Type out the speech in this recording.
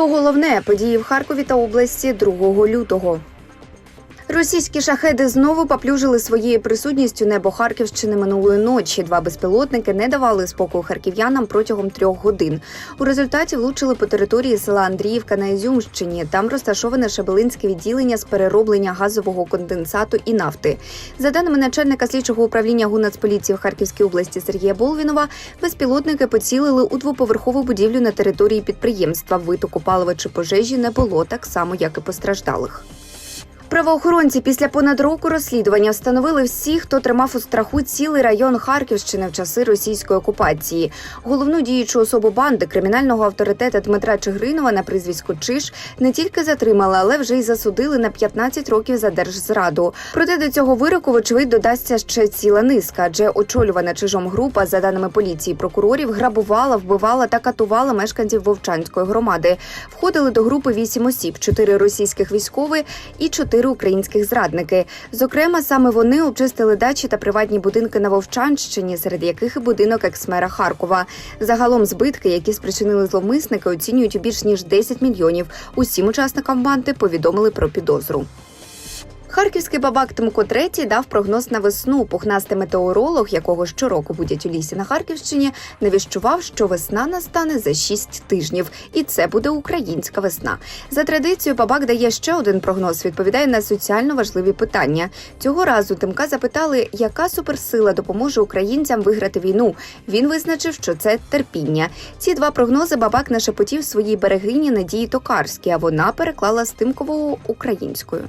Про головне події в Харкові та області 2 лютого. Російські шахеди знову поплюжили своєю присутністю небо Харківщини минулої ночі. Два безпілотники не давали спокою харків'янам протягом трьох годин. У результаті влучили по території села Андріївка на Ізюмщині. Там розташоване Шебелинське відділення з перероблення газового конденсату і нафти. За даними начальника слідчого управління ГУНАЦполіції в Харківській області Сергія Болвінова, безпілотники поцілили у двоповерхову будівлю на території підприємства. Витоку палива чи пожежі не було так само, як і постраждалих. Правоохоронці після понад року розслідування встановили всіх, хто тримав у страху цілий район Харківщини в часи російської окупації. Головну діючу особу банди кримінального авторитета Дмитра Чигринова на прізвисько Чиш не тільки затримали, але вже й засудили на 15 років за держзраду. Проте до цього вироку, вочевидь, додасться ще ціла низка, адже очолювана чижом група, за даними поліції прокурорів, грабувала, вбивала та катувала мешканців Вовчанської громади. Входили до групи вісім осіб: чотири російських військові і чотири українських зрадники. Зокрема, саме вони обчистили дачі та приватні будинки на Вовчанщині, серед яких і будинок екс-мера Харкова. Загалом збитки, які спричинили зловмисники, оцінюють більш ніж 10 мільйонів. Усім учасникам банди повідомили про підозру. Харківський бабак Тимко III дав прогноз на весну. Пухнастий метеоролог, якого щороку будять у лісі на Харківщині, не віщував, що весна настане за шість тижнів, і це буде українська весна. За традицією, бабак дає ще один прогноз. Відповідає на соціально важливі питання. Цього разу Тимка запитали, яка суперсила допоможе українцям виграти війну. Він визначив, що це терпіння. Ці два прогнози бабак нашепотів своїй берегині Надії Токарській, а вона переклала з Тимкового українською.